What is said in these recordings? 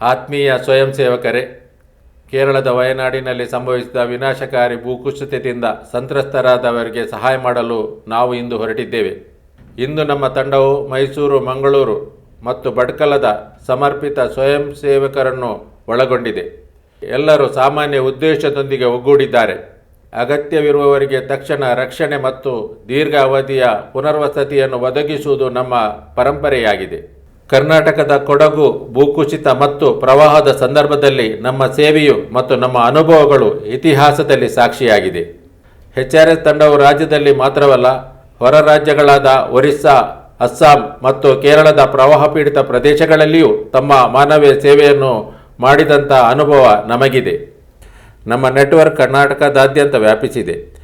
ಆತ್ಮೀಯ ಸ್ವಯಂ ಸೇವಕರೇ ಕೇರಳದ ವಯನಾಡಿನಲ್ಲಿ ಸಂಭವಿಸಿದ ವಿನಾಶಕಾರಿ ಭೂಕುಸಿತದಿಂದ ಸಂತ್ರಸ್ತರಾದವರಿಗೆ ಸಹಾಯ ಮಾಡಲು ನಾವು ಇಂದು ಹೊರಟಿದ್ದೇವೆ. ಇಂದು ನಮ್ಮ ತಂಡವು ಮೈಸೂರು, ಮಂಗಳೂರು ಮತ್ತು ಬಡ್ಕಲದ ಸಮರ್ಪಿತ ಸ್ವಯಂ ಸೇವಕರನ್ನು ಒಳಗೊಂಡಿದೆ. ಎಲ್ಲರೂ ಸಾಮಾನ್ಯ ಉದ್ದೇಶದೊಂದಿಗೆ ಒಗ್ಗೂಡಿದ್ದಾರೆ. ಅಗತ್ಯವಿರುವವರಿಗೆ ತಕ್ಷಣ ರಕ್ಷಣೆ ಮತ್ತು ದೀರ್ಘಾವಧಿಯ ಪುನರ್ವಸತಿಯನ್ನು ಒದಗಿಸುವುದು ನಮ್ಮ ಪರಂಪರೆಯಾಗಿದೆ. ಕರ್ನಾಟಕದ ಕೊಡಗು, ಭೂಕುಸಿತ ಮತ್ತು ಪ್ರವಾಹದ ಸಂದರ್ಭದಲ್ಲಿ ನಮ್ಮ ಸೇವೆಯು ಮತ್ತು ನಮ್ಮ ಅನುಭವಗಳು ಇತಿಹಾಸದಲ್ಲಿ ಸಾಕ್ಷಿಯಾಗಿದೆ. ಎಚ್ ಆರ್ ಎಸ್ ತಂಡವು ರಾಜ್ಯದಲ್ಲಿ ಮಾತ್ರವಲ್ಲ, ಹೊರ ರಾಜ್ಯಗಳಾದ ಒರಿಸ್ಸಾ, ಅಸ್ಸಾಂ ಮತ್ತು ಕೇರಳದ ಪ್ರವಾಹ ಪೀಡಿತ ಪ್ರದೇಶಗಳಲ್ಲಿಯೂ ತಮ್ಮ ಮಾನವೀಯ ಸೇವೆಯನ್ನು ಮಾಡಿದಂಥ ಅನುಭವ ನಮಗಿದೆ. ನಮ್ಮ ನೆಟ್ವರ್ಕ್ ಕರ್ನಾಟಕದಾದ್ಯಂತ ವ್ಯಾಪಿಸಿದೆ.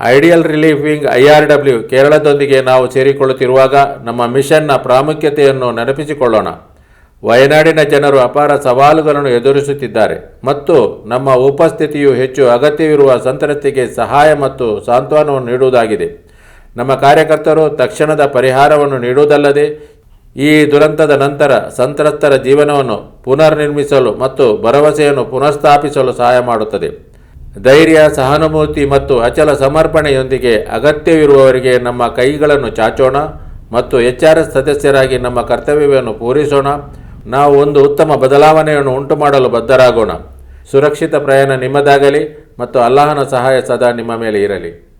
Ideal relief wing IR R W ಕೇರಳದೊಂದಿಗೆ ನಾವು ಸೇರಿಕೊಳ್ಳುತ್ತಿರುವಾಗ ನಮ್ಮ ಮಿಷನ್ನ ಪ್ರಾಮುಖ್ಯತೆಯನ್ನು ನೆನಪಿಸಿಕೊಳ್ಳೋಣ. ವಯನಾಡಿನ ಜನರು ಅಪಾರ ಸವಾಲುಗಳನ್ನು ಎದುರಿಸುತ್ತಿದ್ದಾರೆ ಮತ್ತು ನಮ್ಮ ಉಪಸ್ಥಿತಿಯು ಹೆಚ್ಚು ಅಗತ್ಯವಿರುವ ಸಂತ್ರಸ್ತಿಗೆ ಸಹಾಯ ಮತ್ತು ಸಾಂತ್ವನವನ್ನು ನೀಡುವುದಾಗಿದೆ. ನಮ್ಮ ಕಾರ್ಯಕರ್ತರು ತಕ್ಷಣದ ಪರಿಹಾರವನ್ನು ನೀಡುವುದಲ್ಲದೆ ಈ ದುರಂತದ ನಂತರ ಸಂತ್ರಸ್ತರ ಜೀವನವನ್ನು ಪುನರ್ನಿರ್ಮಿಸಲು ಮತ್ತು ಭರವಸೆಯನ್ನು ಪುನಃಸ್ಥಾಪಿಸಲು ಸಹಾಯ ಮಾಡುತ್ತದೆ. ಧೈರ್ಯ, ಸಹಾನುಭೂತಿ ಮತ್ತು ಅಚಲ ಸಮರ್ಪಣೆಯೊಂದಿಗೆ ಅಗತ್ಯವಿರುವವರಿಗೆ ನಮ್ಮ ಕೈಗಳನ್ನು ಚಾಚೋಣ ಮತ್ತು ಎಚ್ ಆರ್ ಎಸ್ ಸದಸ್ಯರಾಗಿ ನಮ್ಮ ಕರ್ತವ್ಯವನ್ನು ಪೂರೈಸೋಣ. ನಾವು ಒಂದು ಉತ್ತಮ ಬದಲಾವಣೆಯನ್ನು ಉಂಟುಮಾಡಲು ಬದ್ಧರಾಗೋಣ. ಸುರಕ್ಷಿತ ಪ್ರಯಾಣ ನಿಮ್ಮದಾಗಲಿ ಮತ್ತು ಅಲ್ಲಾಹನ ಸಹಾಯ ಸದಾ ನಿಮ್ಮ ಮೇಲೆ ಇರಲಿ.